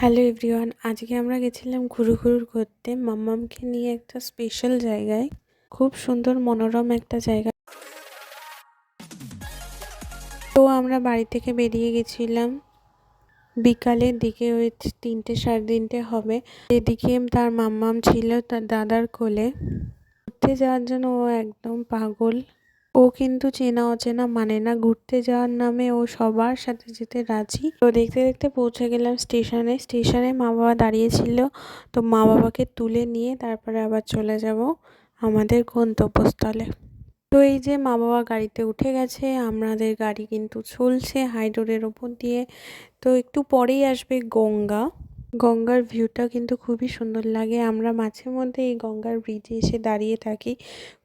Hello everyone, আজকে আমরা গেছিলাম ঘুরু ঘুরু করতে মাম্মামকে নিয়ে একটা স্পেশাল জায়গায়। খুব সুন্দর মনোরম একটা জায়গা। তো আমরা বাড়ি থেকে বেরিয়ে গেছিলাম। বিকালের দিকে ওই তিনটে সাড়ে তিনটে হবে। এদিকে তার মাম্মাম ছিল তার দাদার কোলে। ঘুরতে যাওয়ার জন্য ও একদম পাগল। ও কিন্তু চেনা অচেনা মানে না। ঘুরতে যাওয়ার নামে ও সবার সাথে যেতে রাজি। তো দেখতে দেখতে পৌঁছে গেলাম স্টেশনে। স্টেশনে মা বাবা দাঁড়িয়েছিল। তো মা বাবাকে তুলে নিয়ে তারপরে আবার চলে যাব আমাদের গন্তব্যস্থলে। তো এই যে মা বাবা গাড়িতে উঠে গেছে, আমাদের গাড়ি কিন্তু চলছে হাই রোডের ওপর দিয়ে। তো একটু পরেই আসবে গঙ্গা। গঙ্গার ভিউটা কিন্তু খুবই সুন্দর লাগে। আমরা মাঝে মধ্যে এই গঙ্গার ব্রিজে এসে দাঁড়িয়ে থাকি।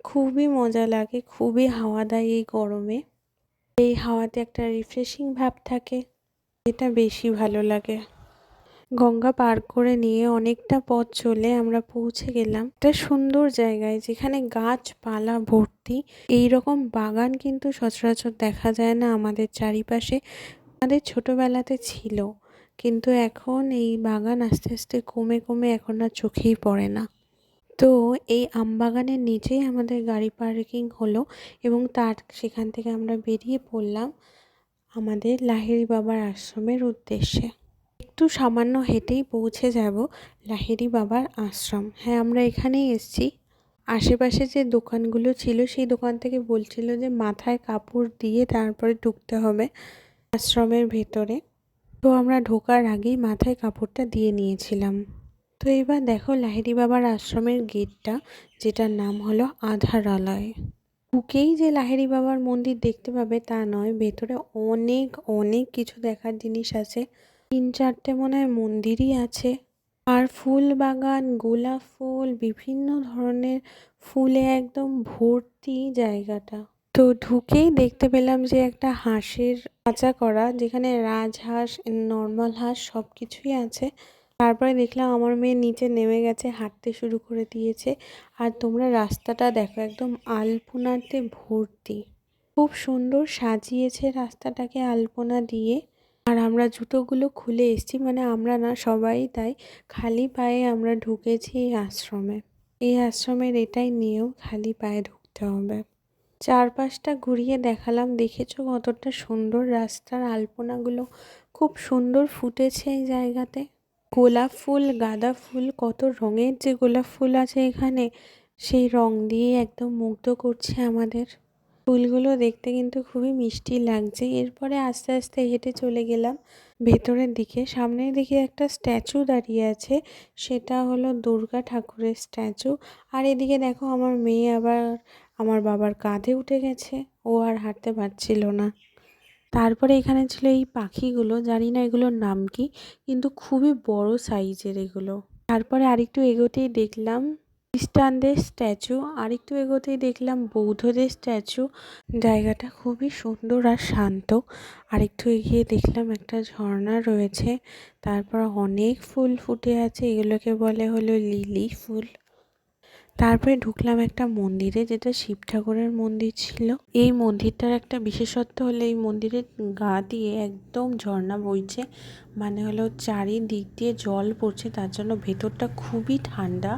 খুবই মজা লাগে, খুবই হাওয়া দেয় এই গরমে। এই হাওয়াতে একটা রিফ্রেশিং ভাব থাকে এটা বেশি ভালো লাগে। গঙ্গা পার করে নিয়ে অনেকটা পথ চলে আমরা পৌঁছে গেলাম। একটা সুন্দর জায়গায় যেখানে গাছপালা ভর্তি। এই রকম বাগান কিন্তু সচরাচর দেখা যায় না আমাদের চারিপাশে। আমাদের ছোটবেলাতে ছিল। কিন্তু এখন এই বাগান আস্তে আস্তে কমে কমে এখন আর চোখেই পড়ে না। তো এই আমবাগানের নিচেই আমাদের গাড়ি পার্কিং হলো এবং তার সেখান থেকে আমরা বেরিয়ে পড়লাম আমাদের লাহিড়ি বাবার আশ্রমের উদ্দেশ্যে। একটু সামান্য হেঁটেই পৌঁছে যাব লাহিড়ি বাবার আশ্রম। হ্যাঁ আমরা এখানেই এসেছি। আশেপাশে যে দোকানগুলো ছিল সেই দোকান থেকে বলছিল যে মাথায় কাপড় দিয়ে তারপরে ঢুকতে হবে আশ্রমের ভেতরে। তো আমরা ঢোকার আগেই মাথায় কাপড়টা দিয়ে নিয়েছিলাম। তো এবার দেখো লাহিড়ি বাবার আশ্রমের গেটটা, যেটার নাম হলো আধারালয়। বুকেই যে লাহিড়ি বাবার মন্দির দেখতে পাবে তা নয়, ভেতরে অনেক অনেক কিছু দেখার জিনিস আছে। তিন চারটে মনে হয় মন্দিরই আছে। আর ফুল বাগান, গোলাপ ফুল, বিভিন্ন ধরনের ফুলে একদম ভর্তি জায়গাটা। তো ঢুকেই দেখতে পেলাম যে একটা হাঁসের খাঁচা করা যেখানে রাজহাঁস নর্মাল হাঁস সব কিছুই আছে। তারপরে দেখলাম আমার মেয়ে নিচে নেমে গেছে, হাঁটতে শুরু করে দিয়েছে। আর তোমরা রাস্তাটা দেখো, একদম আলপনাতে ভর্তি। খুব সুন্দর সাজিয়েছে রাস্তাটাকে আলপনা দিয়ে। আর আমরা জুতোগুলো খুলে এসেছি মানে আমরা না, সবাই তাই খালি পায়ে আমরা ঢুকেছি এই আশ্রমে। এই আশ্রমের এটাই নিয়ম, খালি পায়ে ঢুকতে হবে। চারপাশটা ঘুরিয়ে দেখালাম। দেখেছ কতটা সুন্দর রাস্তার আলপনাগুলো? খুব সুন্দর ফুটেছে এই জায়গাতে। গোলাপ ফুল, গাঁদা ফুল, কত রঙের যে গোলাপ ফুল আছে এখানে, সেই রং দিয়ে একদম মুগ্ধ করছে আমাদের। ফুলগুলো দেখতে কিন্তু খুবই মিষ্টি লাগছে। এরপরে আস্তে আস্তে হেঁটে চলে গেলাম ভেতরের দিকে। সামনের দিকে একটা স্ট্যাচু দাঁড়িয়ে আছে, সেটা হলো দুর্গা ঠাকুরের স্ট্যাচু। আর এদিকে দেখো আমার মেয়ে আবার আমার বাবার কাঁধে উঠে গেছে, ও আর হাঁটতে পারছিল না। তারপরে এখানে ছিল এই পাখিগুলো, জানি না এগুলোর নাম কি, কিন্তু খুবই বড় সাইজের এগুলো। তারপরে আরেকটু এগোতেই দেখলাম খ্রিস্টানদের স্ট্যাচু, আরেকটু এগোতেই দেখলাম বৌদ্ধদের স্ট্যাচু। জায়গাটা খুবই সুন্দর আর শান্ত। আরেকটু এগিয়ে দেখলাম একটা ঝর্ণা রয়েছে। তারপর অনেক ফুল ফুটে আছে, এগুলোকে বলে হলো লিলি ফুল। তারপরে ঢুকলাম একটা মন্দিরে, যেটা শিব ঠাকুরের মন্দির ছিল। এই মন্দিরটার একটা বিশেষত্ব হলো এই মন্দিরের গা দিয়ে একদম ঝর্ণা বইছে। মানে হলো চারিদিক দিয়ে জল পড়ছে, তার জন্য ভেতরটা খুবই ঠান্ডা।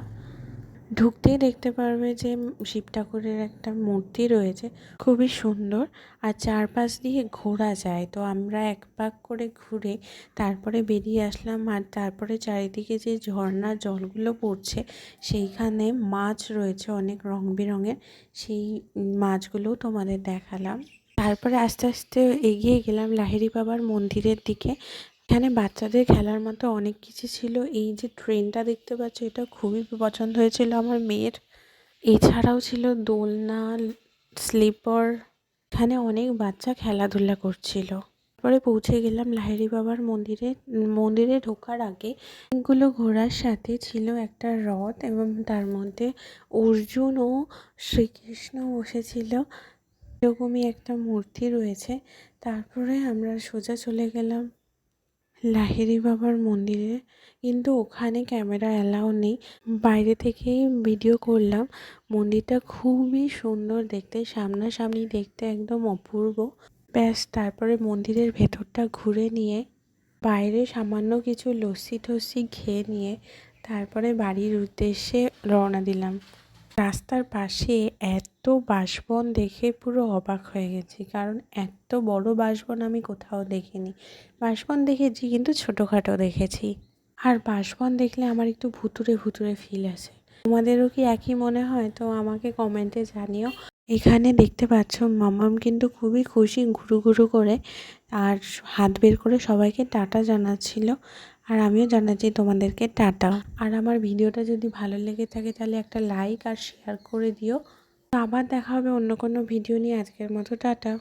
ঢুকতেই দেখতে পারবে যে শিব ঠাকুরের একটা মূর্তি রয়েছে। খুবই সুন্দর আর চারপাশ দিয়ে ঘোরা যায়। তো আমরা এক পাক করে ঘুরে তারপরে বেরিয়ে আসলাম আর তারপরে চারিদিকে যে ঝর্ণার জলগুলো পড়ছে, সেইখানে মাছ রয়েছে অনেক রং বেরঙের সেই মাছগুলোও তোমাদের দেখালাম। তারপরে আস্তে আস্তে এগিয়ে গেলাম লাহিড়ি বাবার মন্দিরের দিকে। এখানে বাচ্চাদের খেলার মতো অনেক কিছু ছিল। এই যে ট্রেনটা দেখতে পাচ্ছ, এটা খুবই পছন্দ হয়েছিল আমার মেয়ের। এছাড়াও ছিল দোলনা, স্লিপার। এখানে অনেক বাচ্চা খেলাধুলা করছিল। পরে পৌঁছে গেলাম লাহিড়ি বাবার মন্দিরে। মন্দিরে ঢোকার আগে অনেকগুলো ঘোড়ার সাথে ছিল একটা রথ এবং তার মধ্যে অর্জুন ও শ্রীকৃষ্ণ বসেছিল। এরকমই একটা মূর্তি রয়েছে। তারপরে আমরা সোজা চলে গেলাম লাহিড়ি বাবার মন্দিরে। কিন্তু ওখানে ক্যামেরা অ্যালাউ নেই। বাইরে থেকেই ভিডিও করলাম। মন্দিরটা খুবই সুন্দর দেখতে। সামনাসামনি দেখতে একদম অপূর্ব। ব্যাস, তারপরে মন্দিরের ভেতরটা ঘুরে নিয়ে, বাইরে সামান্য কিছু লস্যি টস্যি খেয়ে নিয়ে, তারপরে বাড়ির উদ্দেশ্যে রওনা দিলাম। রাস্তার পাশে এত বাঁশবন দেখে পুরো অবাক হয়ে গেছি। কারণ এত বড় বাঁশবন আমি কোথাও দেখিনি। বাঁশবন দেখেছি, কিন্তু ছোটোখাটো দেখেছি। আর বাঁশবন দেখলে আমার একটু ভুতুরে ভুতুরে ফিল আসে। তোমাদেরও কি একই মনে হয়? তো আমাকে কমেন্টে জানিও। এখানে দেখতে পাচ্ছ, মামাম কিন্তু খুবই খুশি, ঘুরু ঘুরু করে, আর হাত বের করে সবাইকে টাটা জানাচ্ছিল। আর আমিও জানাচ্ছি তোমাদেরকে টাটা। আর আমার ভিডিওটা যদি ভালো লেগে থাকে তাহলে একটা লাইক আর শেয়ার করে দিও। আবার দেখা হবে অন্য কোনো ভিডিও নিয়ে। আজকের মতো টাটা।